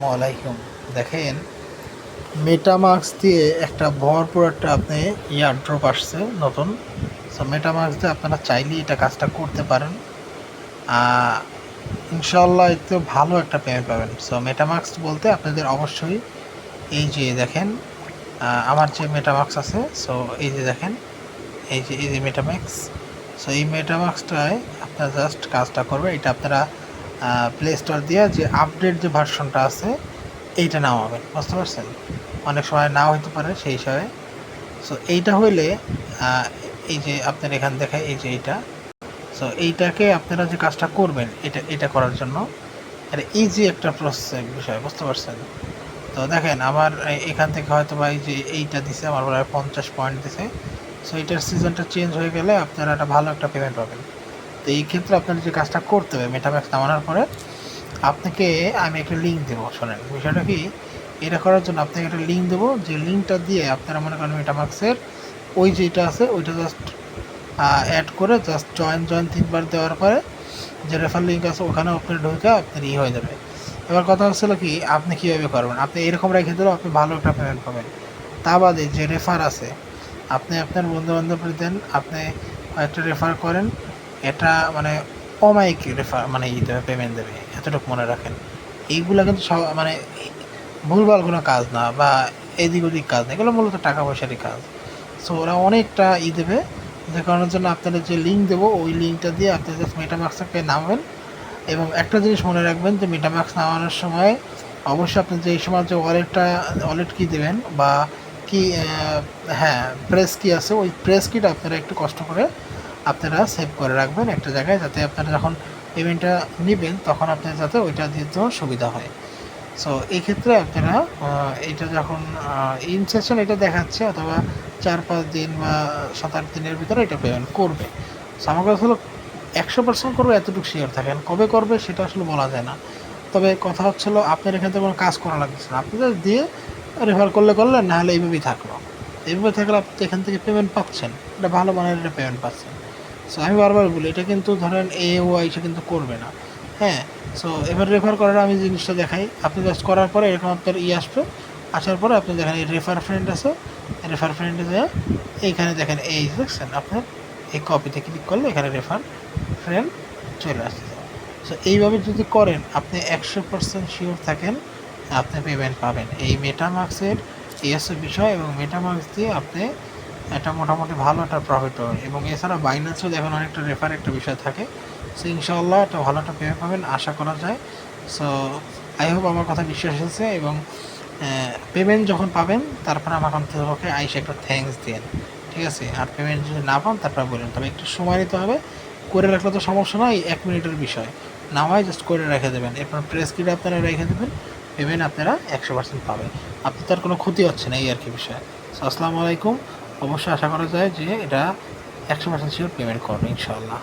আলাইকুম দেখেন মেটামার্কস দিয়ে একটা ভরপুর একটা আপনি ইয়ার ড্রপ আসছে নতুন। সো মেটামার্কস দিয়ে আপনারা চাইলেই এটা কাজটা করতে পারেন। ইনশাল্লাহ এতে ভালো একটা পেমেন্ট পাবেন। সো মেটামার্কস বলতে আপনাদের অবশ্যই এই যে দেখেন আমার যে মেটামার্কস আছে সো এই যে দেখেন, এই যে এই যে মেটাম্যাক্স সো এই মেটামার্কসটায় আপনারা জাস্ট কাজটা করবে এটা আপনারা প্লে স্টোর দিয়ে যে আপডেট যে ভার্সনটা আছে, এইটা নামাবেন বুঝতে পারছেন? অনেক সময় নাও হতে পারে সেই হিসাবে। সো এইটা হইলে এই যে আপনার এখান থেকে এই যে এইটা সো এইটাকে আপনারা যে কাজটা করবেন, এটা এটা করার জন্য, এটা ইজি একটা প্রসেস বিষয়, বুঝতে পারছেন? তো দেখেন, আমার এখান থেকে হয়তো বা এই যে এইটা দিছে, আমার প্রায় পঞ্চাশ পয়েন্ট দিছে। সো এটার সিজনটা চেঞ্জ হয়ে গেলে আপনারা একটা ভালো একটা পেমেন্ট পাবেন। তো এই ক্ষেত্রে আপনার যে কাজটা করতে হবে মেটাম্যাক্স নামানোর পরে আপনাকে আমি একটা লিঙ্ক দেবো, শোনেন। বিষয়টা কি? এটা করার জন্য আপনাকে একটা লিঙ্ক দেবো, যে লিঙ্কটা দিয়ে আপনারা মনে করেন মেটামাক্সের ওই যেটা আছে, ওইটা জাস্ট অ্যাড করে জাস্ট জয়েন জয়েন তিনবার দেওয়ার পরে যে রেফার লিঙ্ক আছে ওখানে আপনি ঢুকে আপনার ই হয়ে যাবে। এবার কথা হচ্ছিল কি, আপনি কীভাবে করবেন? আপনি এরকম রেখে দিলেও আপনি ভালো একটা পেমেন্ট পাবেন। তা বাদে যে রেফার আছে, আপনি আপনার বন্ধু বান্ধবদের দেন, আপনি একটা রেফার করেন এটা মানে অমায়িক রেফার মানে ই দেবে পেমেন্ট দেবে, এতটুকু মনে রাখেন। এইগুলো কিন্তু সব মানে ভুলভাল কোনো কাজ না বা এদিক ওদিক কাজ না, এগুলো মূলত টাকা পয়সারই কাজ। সো ওরা অনেকটা ই দেবে, যে কারণের জন্য আপনাদের যে লিঙ্ক দেবো, ওই লিঙ্কটা দিয়ে আপনি জাস্ট মেটামার্কসকে নামাবেন। এবং একটা জিনিস মনে রাখবেন, যে মেটামার্কস নামানোর সময় অবশ্যই আপনি যে সময় যে ওয়ালেটটা ওয়ালেট কি দেবেন বা কি হ্যাঁ প্রেস কি আছে, ওই প্রেস কিটা আপনারা একটু কষ্ট করে আপনারা সেভ করে রাখবেন একটা জায়গায় যাতে আপনারা যখন পেমেন্টটা নেবেন, তখন আপনার যাতে ওইটা দিতেও সুবিধা হয়। সো এই ক্ষেত্রে আপনারা এটা যখন ইন সেশন এটা দেখাচ্ছে অথবা চার পাঁচ দিন বা সাত আট দিনের ভিতরে এটা পেমেন্ট করবে। সো আমার কথা হলো একশো পার্সেন্ট করবে, এতটুকু শিওর থাকেন। কবে করবে সেটা আসলে বলা যায় না। তবে কথা হচ্ছিল আপনার এখান থেকে কোনো কাজ করা লাগছে না। আপনি just দিয়ে রেফার করলে করলেন, নাহলে এইভাবেই থাকল। এইভাবে থাকলে আপনি এখান থেকে পেমেন্ট পাচ্ছেন। এটা ভালো মানের একটা পেমেন্ট পাচ্ছেন। সো আমি বারবার বলি, এটা কিন্তু ধরেন এ ও আইসে কিন্তু করবে না। হ্যাঁ সো এবার রেফার করার আমি জিনিসটা দেখাই। আপনি জাস্ট করার পরে এরকম আপনার ই আসবে। আসার পরে আপনি দেখেন এই রেফার ফ্রেন্ড আছে। রেফার ফ্রেন্ডে যায় এইখানে দেখেন এই দেখছেন আপনার, এই কপিতে ক্লিক করলে এখানে রেফার ফ্রেন্ড চলে আসছে। সো এইভাবে যদি করেন, আপনি একশো পার্সেন্ট শিওর থাকেন, আপনি পেমেন্ট পাবেন। এই মেটামার্কসের এই হচ্ছে বিষয় এবং মেটামার্কস দিয়ে আপনি একটা মোটামুটি ভালো একটা প্রফিট পাবেন এবং এছাড়া বাইন্যান্সও দেখুন অনেকটা রেফার একটা বিষয় থাকে। সো ইনশাআল্লাহ একটা ভালো একটা পেমেন্ট পাবেন, আশা করা যায়। সো আই হোপ আমার কথা বিশ্বাস হয়েছে এবং পেমেন্ট যখন পাবেন, তারপর আমার অন্ততপক্ষে আইসে একটা থ্যাঙ্কস দেন ঠিক আছে? আর পেমেন্ট যদি না পান, তারপর বলুন তবে একটু সময় নিতে হবে। করে রাখলে তো সমস্যা নয়, এক মিনিটের বিষয়। না হয় জাস্ট করে রেখে দেবেন। এরপর প্রেস কিটে আপনারা রেখে দেবেন। পেমেন্ট আপনারা একশো পার্সেন্ট পাবেন। আপনি তার কোনো ক্ষতি হচ্ছে না এই আর কি বিষয়। আসসালামু আলাইকুম। অবশ্যই আশা করা যায় যে এটা একশো পার্সেন্ট শিওর পেমেন্ট করবে ইনশাআল্লাহ